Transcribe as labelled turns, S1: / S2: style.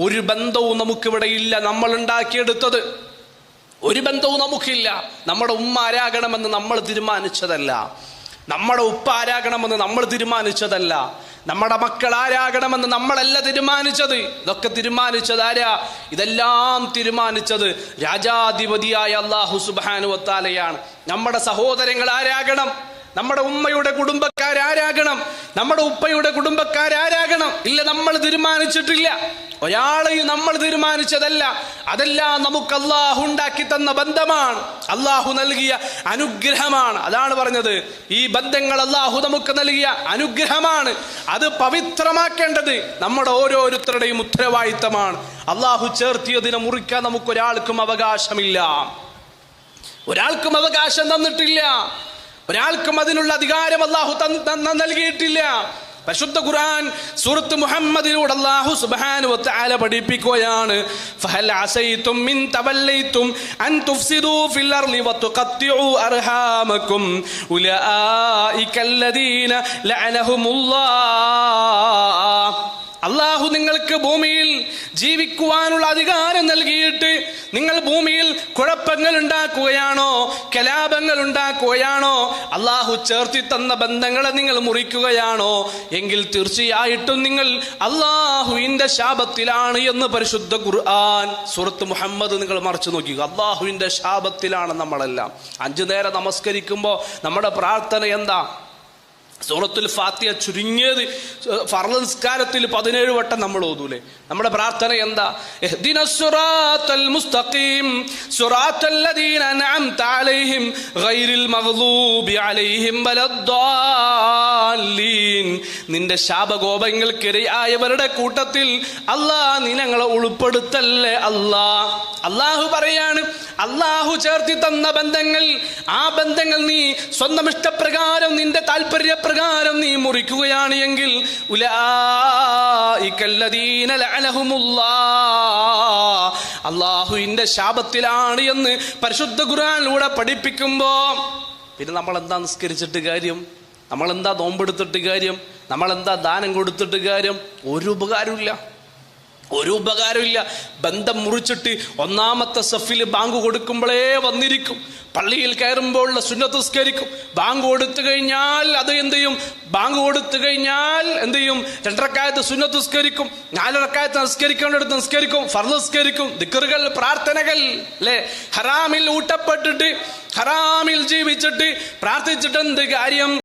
S1: ഒരു ബന്ധവും നമുക്കിവിടെ ഇല്ല. നമ്മൾ ഉണ്ടാക്കിയെടുത്തത് ഒരു ബന്ധവും നമുക്കില്ല. നമ്മുടെ ഉമ്മ ആരാകണമെന്ന് നമ്മൾ തീരുമാനിച്ചതല്ല. നമ്മുടെ ഉപ്പ ആരാകണമെന്ന് നമ്മൾ തീരുമാനിച്ചതല്ല. നമ്മുടെ മക്കൾ ആരാകണമെന്ന് നമ്മളല്ല തീരുമാനിച്ചത്. ഇതൊക്കെ തീരുമാനിച്ചത് ആരാ? ഇതെല്ലാം തീരുമാനിച്ചത് രാജാധിപതിയായ അള്ളാഹു സുബാനുവത്താലയാണ് നമ്മുടെ സഹോദരങ്ങൾ ആരാകണം? നമ്മുടെ ഉമ്മയുടെ കുടുംബക്കാരാരാകണം? നമ്മുടെ ഉപ്പയുടെ കുടുംബക്കാരാരാകണം? ഇല്ല നമ്മൾ തീരുമാനിച്ചിട്ടില്ല. ഒരാളെയും നമ്മൾ തീരുമാനിച്ചതല്ല. അതെല്ലാം നമുക്ക് അള്ളാഹു ഉണ്ടാക്കി തന്ന ബന്ധമാണ്. അള്ളാഹു നൽകിയ അനുഗ്രഹമാണ്. അതാണ് പറഞ്ഞത്. ഈ ബന്ധങ്ങൾ അള്ളാഹു നമുക്ക് നൽകിയ അനുഗ്രഹമാണ്. അത് പവിത്രമാക്കേണ്ടത് നമ്മുടെ ഓരോരുത്തരുടെയും ഉത്തരവാദിത്തമാണ്. അള്ളാഹു ചേർത്തിയതിനെ മുറിക്കാൻ നമുക്ക് ഒരാൾക്കും അവകാശമില്ല. ഒരാൾക്കും അവകാശം തന്നിട്ടില്ല. ഒരാൾക്കും അതിനുള്ള അധികാരം അള്ളാഹു നൽകിയിട്ടില്ല. പരിശുദ്ധ ഖുർആൻ സൂറത്ത് മുഹമ്മദിലൂടെ അല്ലാഹു സുബ്ഹാനഹു വ തആല പഠിപ്പിക്കുകയാണ്. ഫഹൽ അസൈതും മിൻ തവല്ലൈതും അൻ തുഫ്സിദു ഫിൽ അർളി വതുഖത്തിഉ അർഹാമകും. ഉലാഇകല്ലദീന ലഅനഹുമുല്ലാഹ്. അല്ലാഹു നിങ്ങൾക്ക് ഭൂമിയിൽ ജീവിക്കുവാനുള്ള അധികാരം നൽകിയിട്ട് നിങ്ങൾ ഭൂമിയിൽ കുഴപ്പങ്ങൾ ഉണ്ടാക്കുകയാണോ? കലാപങ്ങൾ ഉണ്ടാക്കുകയാണോ? അള്ളാഹു ചേർത്തി തന്ന ബന്ധങ്ങളെ നിങ്ങൾ മുറിക്കുകയാണോ? എങ്കിൽ തീർച്ചയായിട്ടും നിങ്ങൾ അള്ളാഹുവിന്റെ ശാപത്തിലാണ് എന്ന് പരിശുദ്ധ ഖുർആൻ സുഹൃത്ത് മുഹമ്മദ് നിങ്ങൾ മറിച്ചു നോക്കുക അള്ളാഹുവിന്റെ ശാപത്തിലാണ് നമ്മളെല്ലാം. അഞ്ചു നേരം നമസ്കരിക്കുമ്പോൾ നമ്മുടെ പ്രാർത്ഥന എന്താ? സൂറത്തുൽ ഫാത്തിയ ചുരുങ്ങിയത് ഫർൾ നിസ്കാരത്തിൽ പതിനേഴ് വട്ടം നമ്മൾ ഓതൂലേ. നമ്മുടെ പ്രാർത്ഥന എന്താ? അലൈഹിം അലൈഹിം നിന്റെ ശാപകോപങ്ങൾക്കിരയായവരുടെ കൂട്ടത്തിൽ അല്ലാ നീ ഞങ്ങളെ ഉൾപ്പെടുത്തല്ലേ അല്ലാ അള്ളാഹു പറയാണ് അള്ളാഹു ചേർത്തി തന്ന ബന്ധങ്ങൾ ആ ബന്ധങ്ങൾ നീ സ്വന്തം ഇഷ്ടപ്രകാരം നിന്റെ താല്പര്യപ്രകാരം നീ മുറിക്കുകയാണ് എങ്കിൽ. അള്ളാഹുവിന്റെ ശാപത്തിലാണ് എന്ന് പരിശുദ്ധ ഖുർആനിലൂടെ പഠിപ്പിക്കുമ്പോ പിന്നെ നമ്മൾ എന്താ നിസ്കരിച്ചിട്ട് കാര്യം? നമ്മൾ എന്താ നോമ്പെടുത്തിട്ട് കാര്യം? നമ്മളെന്താ ദാനം കൊടുത്തിട്ട് കാര്യം? ഒരു ഉപകാരമില്ല ഒരു ഉപകാരമില്ല ബന്ധം മുറിച്ചിട്ട് ഒന്നാമത്തെ സഫിൽ ബാങ്ക് കൊടുക്കുമ്പോഴേ വന്നിരിക്കും. പള്ളിയിൽ കയറുമ്പോൾ സുന്നതസ്കരിക്കും ബാങ്ക് കൊടുത്തു കഴിഞ്ഞാൽ അത് എന്ത് ചെയ്യും? ബാങ്ക് കൊടുത്തു കഴിഞ്ഞാൽ എന്ത് ചെയ്യും? രണ്ടരക്കായത്ത് സുന്നതസ്കരിക്കും നാലരക്കാലത്ത് നിസ്കരിക്കേണ്ടടുത്ത് നിസ്കരിക്കും. ഫർദസ്കരിക്കും ദിക്കറുകൾ പ്രാർത്ഥനകൾ അല്ലെ? ഹറാമിൽ ഊട്ടപ്പെട്ടിട്ട് ഹറാമിൽ ജീവിച്ചിട്ട് പ്രാർത്ഥിച്ചിട്ട് എന്ത് കാര്യം?